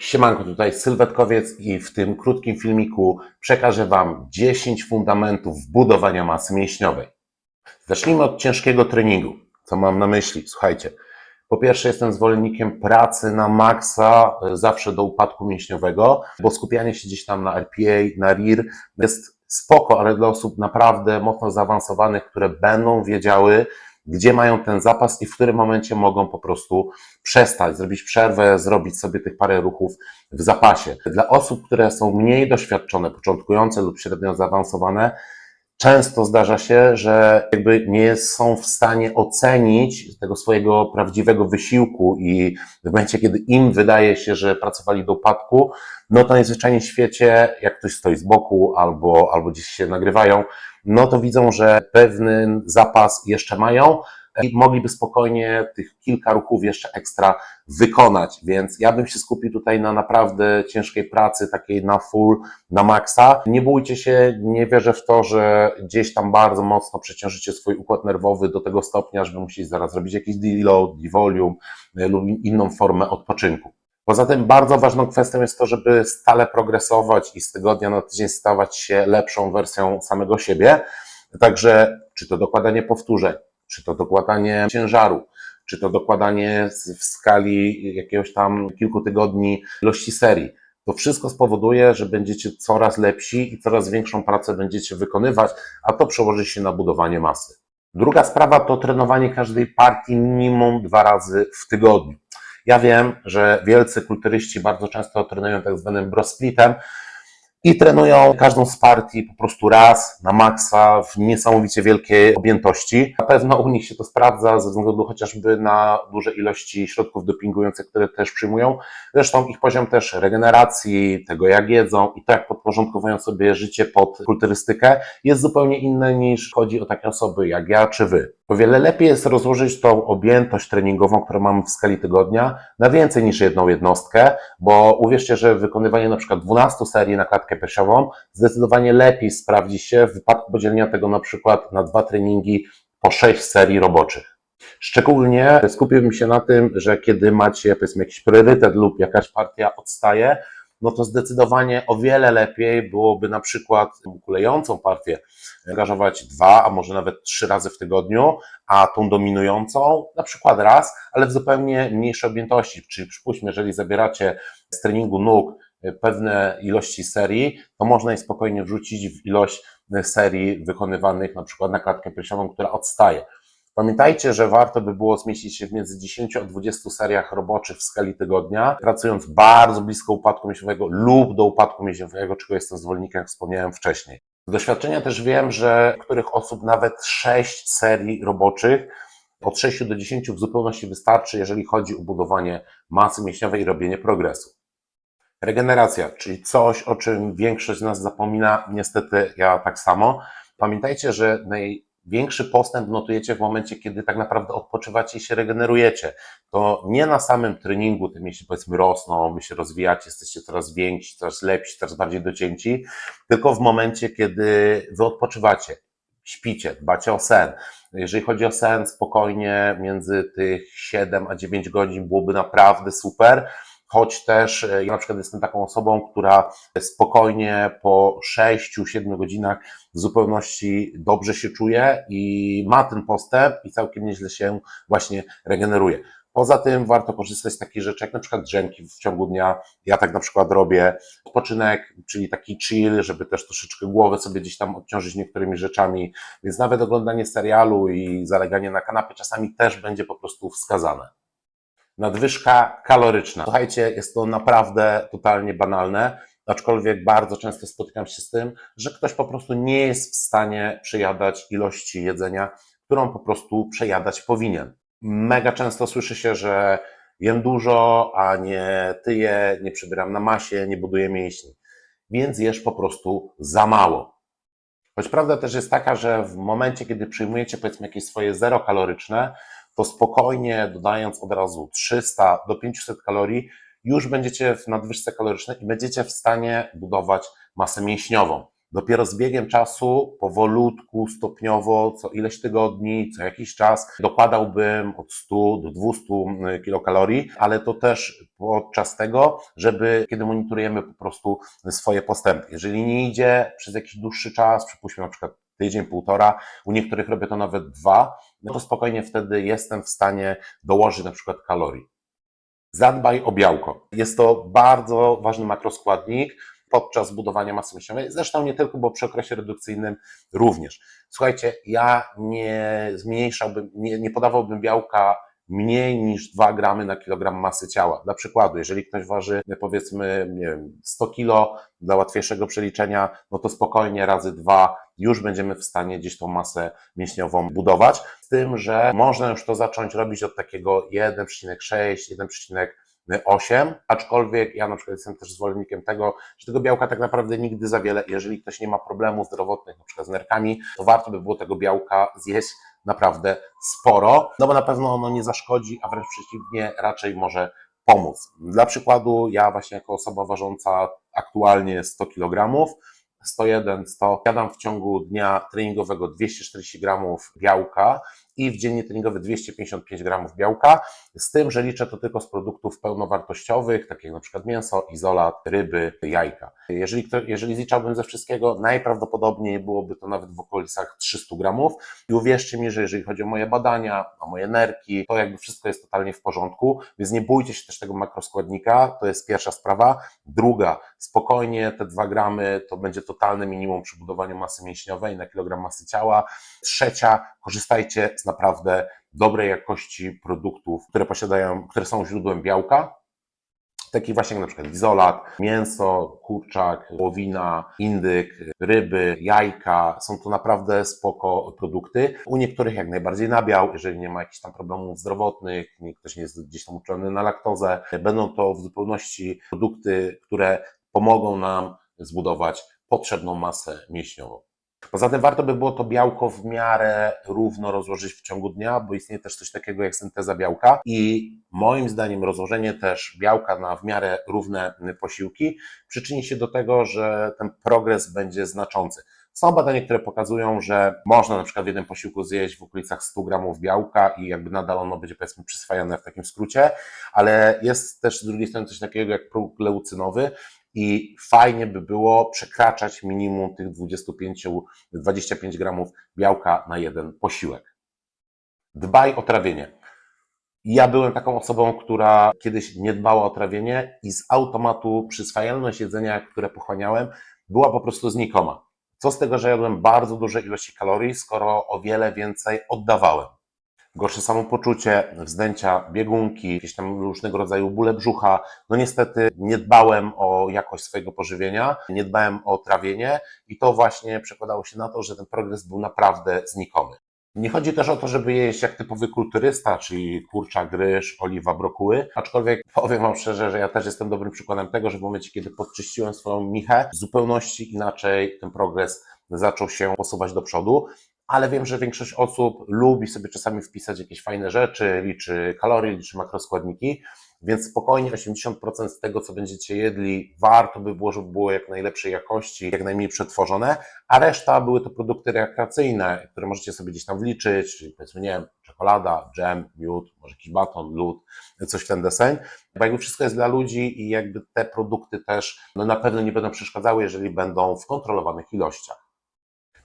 Siemanko, tutaj Sylwetkowiec i w tym krótkim filmiku przekażę Wam 10 fundamentów budowania masy mięśniowej. Zacznijmy od ciężkiego treningu. Co mam na myśli? Słuchajcie, po pierwsze jestem zwolennikiem pracy na maksa, e, zawsze do upadku mięśniowego, bo skupianie się gdzieś tam na RPA, na RIR jest spoko, ale dla osób naprawdę mocno zaawansowanych, które będą wiedziały, gdzie mają ten zapas i w którym momencie mogą po prostu przestać, zrobić przerwę, zrobić sobie tych parę ruchów w zapasie. Dla osób, które są mniej doświadczone, początkujące lub średnio zaawansowane, często zdarza się, że jakby nie są w stanie ocenić tego swojego prawdziwego wysiłku i w momencie, kiedy im wydaje się, że pracowali do upadku, no to najzwyczajniej w świecie, jak ktoś stoi z boku albo, albo gdzieś się nagrywają, no to widzą, że pewien zapas jeszcze mają i mogliby spokojnie tych kilka ruchów jeszcze ekstra wykonać. Więc ja bym się skupił tutaj na naprawdę ciężkiej pracy, takiej na full, na maksa. Nie bójcie się, nie wierzę w to, że gdzieś tam bardzo mocno przeciążycie swój układ nerwowy do tego stopnia, żeby musieli zaraz zrobić jakiś deload, devolume e, lub inną formę odpoczynku. Poza tym bardzo ważną kwestią jest to, żeby stale progresować i z tygodnia na tydzień stawać się lepszą wersją samego siebie. Także czy to dokładanie powtórzeń, czy to dokładanie ciężaru, czy to dokładanie w skali jakiegoś tam kilku tygodni ilości serii. To wszystko spowoduje, że będziecie coraz lepsi i coraz większą pracę będziecie wykonywać, a to przełoży się na budowanie masy. Druga sprawa to trenowanie każdej partii minimum dwa razy w tygodniu. Ja wiem, że wielcy kulturyści bardzo często trenują tak zwanym brosplitem i trenują każdą z partii po prostu raz na maksa w niesamowicie wielkiej objętości. Na pewno u nich się to sprawdza ze względu chociażby na duże ilości środków dopingujących, które też przyjmują. Zresztą ich poziom też regeneracji, tego jak jedzą i to jak podporządkowują sobie życie pod kulturystykę jest zupełnie inny niż chodzi o takie osoby jak ja czy wy. O wiele lepiej jest rozłożyć tą objętość treningową, którą mamy w skali tygodnia, na więcej niż jedną jednostkę, bo uwierzcie, że wykonywanie na przykład 12 serii na klatkę piersiową zdecydowanie lepiej sprawdzi się w wypadku podzielenia tego na przykład na dwa treningi po 6 serii roboczych. Szczególnie skupiłbym się na tym, że kiedy macie powiedzmy jakiś priorytet lub jakaś partia odstaje, no to zdecydowanie o wiele lepiej byłoby na przykład kulejącą partię angażować dwa, a może nawet trzy razy w tygodniu, a tą dominującą na przykład raz, ale w zupełnie mniejszej objętości. Czyli przypuśćmy, jeżeli zabieracie z treningu nóg pewne ilości serii, to można je spokojnie wrzucić w ilość serii wykonywanych na przykład na klatkę piersiową, która odstaje. Pamiętajcie, że warto by było zmieścić się w między 10 a 20 seriach roboczych w skali tygodnia, pracując bardzo blisko upadku mięśniowego lub do upadku mięśniowego, czego jestem zwolennikiem, jak wspomniałem wcześniej. Z doświadczenia też wiem, że których osób nawet 6 serii roboczych od 6 do 10 w zupełności wystarczy, jeżeli chodzi o budowanie masy mięśniowej i robienie progresu. Regeneracja, czyli coś, o czym większość z nas zapomina, niestety ja tak samo. Pamiętajcie, że największy postęp notujecie w momencie, kiedy tak naprawdę odpoczywacie i się regenerujecie. To nie na samym treningu te mięśnie powiedzmy rosną, wy się rozwijacie, jesteście coraz więksi, coraz lepsi, coraz bardziej docięci, tylko w momencie, kiedy wy odpoczywacie, śpicie, dbacie o sen. Jeżeli chodzi o sen, spokojnie między tych 7 a 9 godzin byłoby naprawdę super choć też ja na przykład jestem taką osobą, która spokojnie po 6-7 godzinach w zupełności dobrze się czuje i ma ten postęp i całkiem nieźle się właśnie regeneruje. Poza tym warto korzystać z takich rzeczy, jak na przykład drzemki w ciągu dnia. Ja tak na przykład robię odpoczynek, czyli taki chill, żeby też troszeczkę głowę sobie gdzieś tam odciążyć niektórymi rzeczami, więc nawet oglądanie serialu i zaleganie na kanapie czasami też będzie po prostu wskazane nadwyżka kaloryczna. Słuchajcie, jest to naprawdę totalnie banalne, aczkolwiek bardzo często spotykam się z tym, że ktoś po prostu nie jest w stanie przejadać ilości jedzenia, którą po prostu przejadać powinien. Mega często słyszy się, że jem dużo, a nie tyję, nie przybieram na masie, nie buduję mięśni. Więc jesz po prostu za mało. Choć prawda też jest taka, że w momencie, kiedy przyjmujecie powiedzmy jakieś swoje zero kaloryczne, to spokojnie dodając od razu 300 do 500 kalorii, już będziecie w nadwyżce kalorycznej i będziecie w stanie budować masę mięśniową. Dopiero z biegiem czasu, powolutku, stopniowo, co ileś tygodni, co jakiś czas dokładałbym od 100 do 200 kilokalorii, ale to też podczas tego, żeby kiedy monitorujemy po prostu swoje postępy. Jeżeli nie idzie przez jakiś dłuższy czas, przypuśćmy na przykład tydzień, półtora, u niektórych robię to nawet dwa, no to spokojnie wtedy jestem w stanie dołożyć na przykład kalorii. Zadbaj o białko. Jest to bardzo ważny makroskładnik podczas budowania masy mięśniowej. Zresztą nie tylko, bo przy okresie redukcyjnym również. Słuchajcie, ja nie zmniejszałbym, nie, nie podawałbym białka mniej niż 2 gramy na kilogram masy ciała. Dla przykładu, jeżeli ktoś waży powiedzmy nie wiem, 100 kilo dla łatwiejszego przeliczenia, no to spokojnie razy dwa już będziemy w stanie gdzieś tą masę mięśniową budować. Z tym, że można już to zacząć robić od takiego 1,6, 1,8, aczkolwiek ja na przykład jestem też zwolennikiem tego, że tego białka tak naprawdę nigdy za wiele, jeżeli ktoś nie ma problemów zdrowotnych, na przykład z nerkami, to warto by było tego białka zjeść naprawdę sporo, no bo na pewno ono nie zaszkodzi, a wręcz przeciwnie, raczej może pomóc. Dla przykładu, ja właśnie jako osoba ważąca aktualnie 100 kg, 101, 100, jadam w ciągu dnia treningowego 240 gramów białka i w dzień nietreningowy 255 gramów białka, z tym, że liczę to tylko z produktów pełnowartościowych, takich jak na przykład mięso, izolat, ryby, jajka. Jeżeli, jeżeli zliczałbym ze wszystkiego, najprawdopodobniej byłoby to nawet w okolicach 300 gramów i uwierzcie mi, że jeżeli chodzi o moje badania, o moje nerki, to jakby wszystko jest totalnie w porządku, więc nie bójcie się też tego makroskładnika, to jest pierwsza sprawa. Druga, spokojnie te 2 gramy to będzie totalne minimum przy budowaniu masy mięśniowej na kilogram masy ciała. Trzecia, korzystajcie z naprawdę dobrej jakości produktów, które posiadają, które są źródłem białka, taki właśnie jak na przykład izolat, mięso, kurczak, wołowina, indyk, ryby, jajka. Są to naprawdę spoko produkty. U niektórych jak najbardziej nabiał, jeżeli nie ma jakichś tam problemów zdrowotnych, ktoś nie jest gdzieś tam uczulony na laktozę. Będą to w zupełności produkty, które pomogą nam zbudować potrzebną masę mięśniową. Poza tym warto by było to białko w miarę równo rozłożyć w ciągu dnia, bo istnieje też coś takiego jak synteza białka i moim zdaniem rozłożenie też białka na w miarę równe posiłki przyczyni się do tego, że ten progres będzie znaczący. Są badania, które pokazują, że można na przykład w jednym posiłku zjeść w okolicach 100 gramów białka i jakby nadal ono będzie powiedzmy przyswajane w takim skrócie, ale jest też z drugiej strony coś takiego jak próg leucynowy, i fajnie by było przekraczać minimum tych 25-25 gramów białka na jeden posiłek. Dbaj o trawienie. Ja byłem taką osobą, która kiedyś nie dbała o trawienie i z automatu przyswajalność jedzenia, które pochłaniałem, była po prostu znikoma. Co z tego, że jadłem bardzo duże ilości kalorii, skoro o wiele więcej oddawałem gorsze samopoczucie, wzdęcia, biegunki, jakieś tam różnego rodzaju bóle brzucha. No niestety nie dbałem o jakość swojego pożywienia, nie dbałem o trawienie i to właśnie przekładało się na to, że ten progres był naprawdę znikomy. Nie chodzi też o to, żeby jeść jak typowy kulturysta, czyli kurczak, ryż, oliwa, brokuły, aczkolwiek powiem Wam szczerze, że ja też jestem dobrym przykładem tego, że w momencie, kiedy podczyściłem swoją michę, w zupełności inaczej ten progres zaczął się posuwać do przodu ale wiem, że większość osób lubi sobie czasami wpisać jakieś fajne rzeczy, liczy kalorie, liczy makroskładniki, więc spokojnie 80% z tego, co będziecie jedli, warto by było, żeby było jak najlepszej jakości, jak najmniej przetworzone, a reszta były to produkty rekreacyjne, które możecie sobie gdzieś tam wliczyć, czyli powiedzmy, nie wiem, czekolada, dżem, miód, może jakiś baton, lód, coś w ten deseń, bo jakby wszystko jest dla ludzi i jakby te produkty też no na pewno nie będą przeszkadzały, jeżeli będą w kontrolowanych ilościach.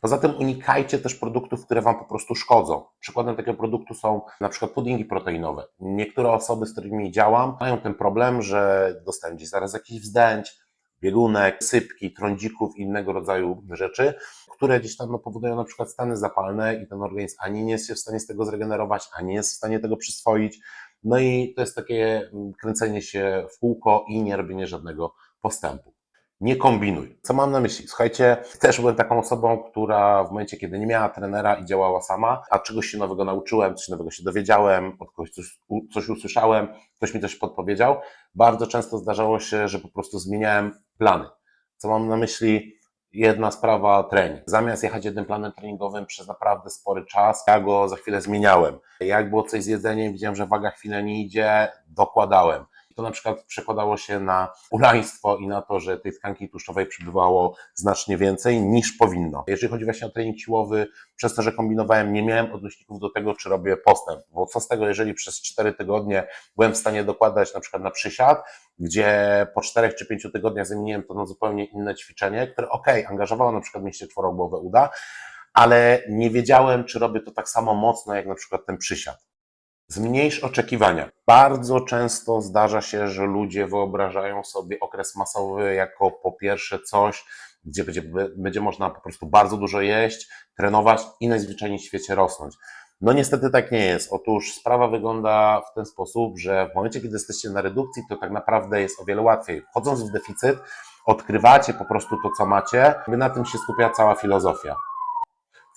Poza tym unikajcie też produktów, które Wam po prostu szkodzą. Przykładem takiego produktu są na przykład puddingi proteinowe. Niektóre osoby, z którymi działam, mają ten problem, że dostają gdzieś zaraz jakiś wzdęć, biegunek, sypki, trądzików innego rodzaju rzeczy, które gdzieś tam no, powodują na przykład stany zapalne i ten organizm ani nie jest się w stanie z tego zregenerować, ani nie jest w stanie tego przyswoić. No i to jest takie mm, kręcenie się w kółko i nie robienie żadnego postępu nie kombinuj. Co mam na myśli? Słuchajcie, też byłem taką osobą, która w momencie, kiedy nie miała trenera i działała sama, a czegoś się nowego nauczyłem, coś nowego się dowiedziałem, od kogoś coś, coś usłyszałem, ktoś mi coś podpowiedział, bardzo często zdarzało się, że po prostu zmieniałem plany. Co mam na myśli? Jedna sprawa, trening. Zamiast jechać jednym planem treningowym przez naprawdę spory czas, ja go za chwilę zmieniałem. Jak było coś z jedzeniem, widziałem, że waga chwilę nie idzie, dokładałem To na przykład przekładało się na ulaństwo i na to, że tej tkanki tłuszczowej przybywało znacznie więcej niż powinno. Jeżeli chodzi właśnie o trening siłowy, przez to, że kombinowałem, nie miałem odnośników do tego, czy robię postęp. Bo co z tego, jeżeli przez 4 tygodnie byłem w stanie dokładać na przykład na przysiad, gdzie po 4 czy 5 tygodniach zamieniłem to na zupełnie inne ćwiczenie, które ok, angażowało na przykład mięśnie czworogłowe uda, ale nie wiedziałem, czy robię to tak samo mocno, jak na przykład ten przysiad. Zmniejsz oczekiwania. Bardzo często zdarza się, że ludzie wyobrażają sobie okres masowy jako po pierwsze coś, gdzie będzie, będzie można po prostu bardzo dużo jeść, trenować i najzwyczajniej w świecie rosnąć. No niestety tak nie jest. Otóż sprawa wygląda w ten sposób, że w momencie, kiedy jesteście na redukcji, to tak naprawdę jest o wiele łatwiej. Wchodząc w deficyt, odkrywacie po prostu to, co macie, na tym się skupia cała filozofia.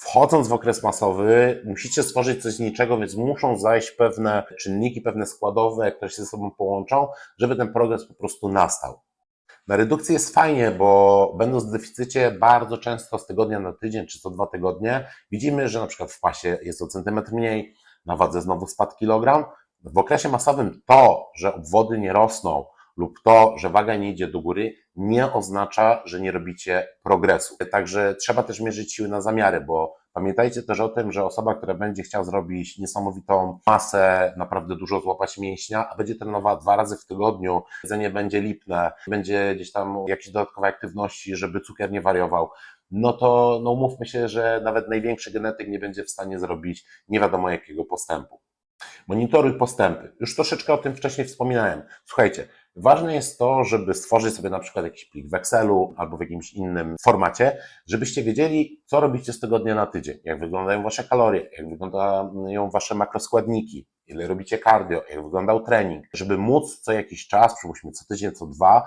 Wchodząc w okres masowy, musicie stworzyć coś z niczego, więc muszą zajść pewne czynniki, pewne składowe, które się ze sobą połączą, żeby ten progres po prostu nastał. Na redukcji jest fajnie, bo będąc w deficycie bardzo często z tygodnia na tydzień czy co dwa tygodnie widzimy, że na przykład w pasie jest o centymetr mniej, na wadze znowu spadł kilogram. W okresie masowym to, że obwody nie rosną lub to, że waga nie idzie do góry, nie oznacza, że nie robicie progresu. Także trzeba też mierzyć siły na zamiary, bo pamiętajcie też o tym, że osoba, która będzie chciała zrobić niesamowitą masę, naprawdę dużo złapać mięśnia, a będzie trenowała dwa razy w tygodniu, jedzenie będzie lipne, będzie gdzieś tam jakieś dodatkowe aktywności, żeby cukier nie wariował, no to no umówmy się, że nawet największy genetyk nie będzie w stanie zrobić nie wiadomo jakiego postępu. Monitoruj postępy. Już troszeczkę o tym wcześniej wspominałem. Słuchajcie, ważne jest to, żeby stworzyć sobie na przykład jakiś plik w Excelu albo w jakimś innym formacie, żebyście wiedzieli, co robicie z tygodnia na tydzień, jak wyglądają wasze kalorie, jak wyglądają wasze makroskładniki, ile robicie cardio, jak wyglądał trening, żeby móc co jakiś czas, przypuśćmy co tydzień, co dwa,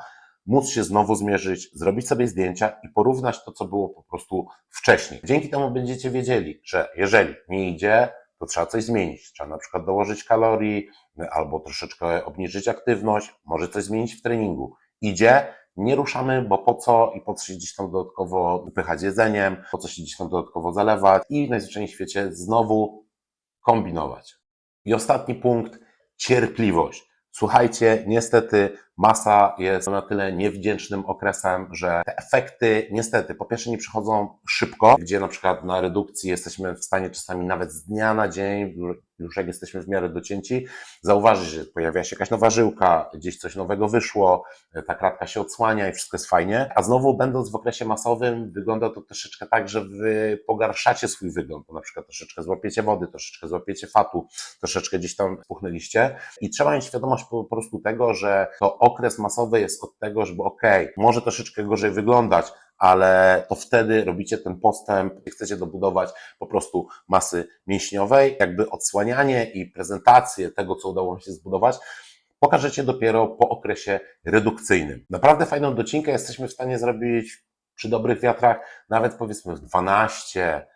móc się znowu zmierzyć, zrobić sobie zdjęcia i porównać to, co było po prostu wcześniej. Dzięki temu będziecie wiedzieli, że jeżeli nie idzie, to trzeba coś zmienić. Trzeba na przykład dołożyć kalorii albo troszeczkę obniżyć aktywność, może coś zmienić w treningu. Idzie, nie ruszamy, bo po co i po co się gdzieś tam dodatkowo wypychać jedzeniem, po co się gdzieś tam dodatkowo zalewać i w najzwyczajniej w świecie znowu kombinować. I ostatni punkt, cierpliwość. Słuchajcie, niestety masa jest na tyle niewdzięcznym okresem, że te efekty niestety po pierwsze nie przychodzą szybko, gdzie na przykład na redukcji jesteśmy w stanie czasami nawet z dnia na dzień, już jak jesteśmy w miarę docięci, zauważyć, że pojawia się jakaś nowa żyłka, gdzieś coś nowego wyszło, ta kratka się odsłania i wszystko jest fajnie. A znowu będąc w okresie masowym wygląda to troszeczkę tak, że wy pogarszacie swój wygląd, bo na przykład troszeczkę złapiecie wody, troszeczkę złapiecie fatu, troszeczkę gdzieś tam spuchnęliście i trzeba mieć świadomość po prostu tego, że to okres masowy jest od tego, żeby ok, może troszeczkę gorzej wyglądać, ale to wtedy robicie ten postęp, chcecie dobudować po prostu masy mięśniowej, jakby odsłanianie i prezentację tego, co udało mi się zbudować, pokażecie dopiero po okresie redukcyjnym. Naprawdę fajną docinkę jesteśmy w stanie zrobić przy dobrych wiatrach, nawet powiedzmy 12,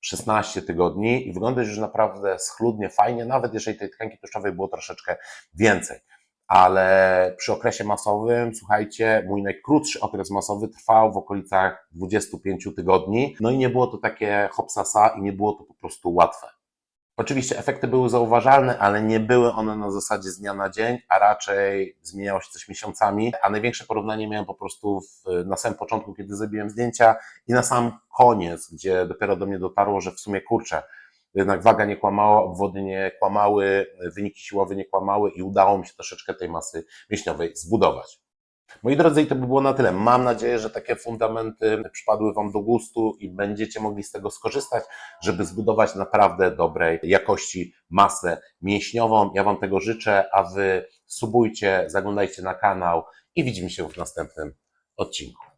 16 tygodni i wygląda już naprawdę schludnie, fajnie, nawet jeżeli tej tkanki tłuszczowej było troszeczkę więcej ale przy okresie masowym, słuchajcie, mój najkrótszy okres masowy trwał w okolicach 25 tygodni, no i nie było to takie hopsasa i nie było to po prostu łatwe. Oczywiście efekty były zauważalne, ale nie były one na zasadzie z dnia na dzień, a raczej zmieniało się coś miesiącami, a największe porównanie miałem po prostu w, na samym początku, kiedy zrobiłem zdjęcia i na sam koniec, gdzie dopiero do mnie dotarło, że w sumie kurczę, jednak waga nie kłamała, obwody nie kłamały, wyniki siłowe nie kłamały i udało mi się troszeczkę tej masy mięśniowej zbudować. Moi drodzy, i to by było na tyle. Mam nadzieję, że takie fundamenty przypadły Wam do gustu i będziecie mogli z tego skorzystać, żeby zbudować naprawdę dobrej jakości masę mięśniową. Ja Wam tego życzę, a Wy subujcie, zaglądajcie na kanał i widzimy się w następnym odcinku.